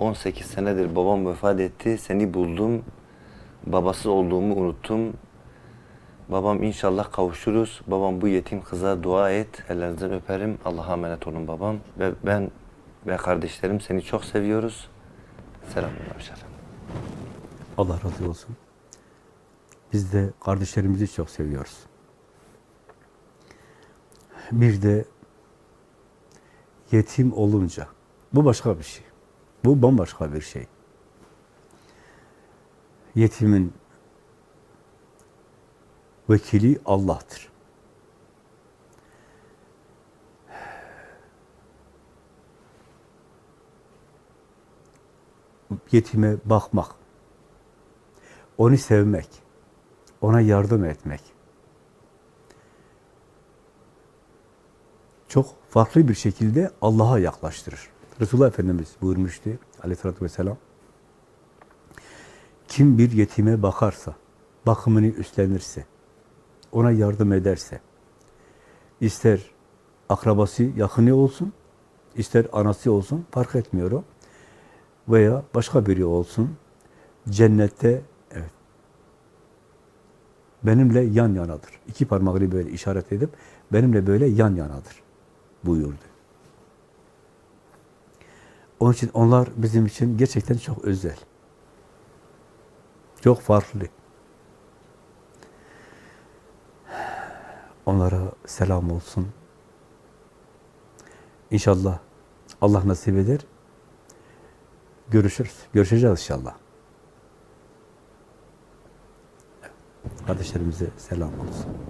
18 senedir babam vefat etti. Seni buldum. Babasız olduğumu unuttum. Babam inşallah kavuşuruz. Babam bu yetim kıza dua et. Ellerinizden öperim. Allah'a emanet olun babam. Ve ben ve kardeşlerim seni çok seviyoruz. Selamünaleyküm. Allah razı olsun. Biz de kardeşlerimizi çok seviyoruz. Bir de yetim olunca, bu başka bir şey. Bu bambaşka bir şey. Yetimin vekili Allah'tır. Yetime bakmak, onu sevmek, ona yardım etmek. Çok farklı bir şekilde Allah'a yaklaştırır. Resulullah Efendimiz buyurmuştu aleyhissalatü vesselam. Kim bir yetime bakarsa, bakımını üstlenirse, ona yardım ederse, ister akrabası, yakını olsun, ister anası olsun, fark etmiyor. Veya başka biri olsun, cennette evet, benimle yan yanadır. İki parmağını böyle işaret edip benimle böyle yan yanadır buyurdu. Onun için onlar bizim için gerçekten çok özel. Çok farklı. Onlara selam olsun. İnşallah Allah nasip eder. Görüşürüz. Görüşeceğiz inşallah. Kardeşlerimize selam olsun.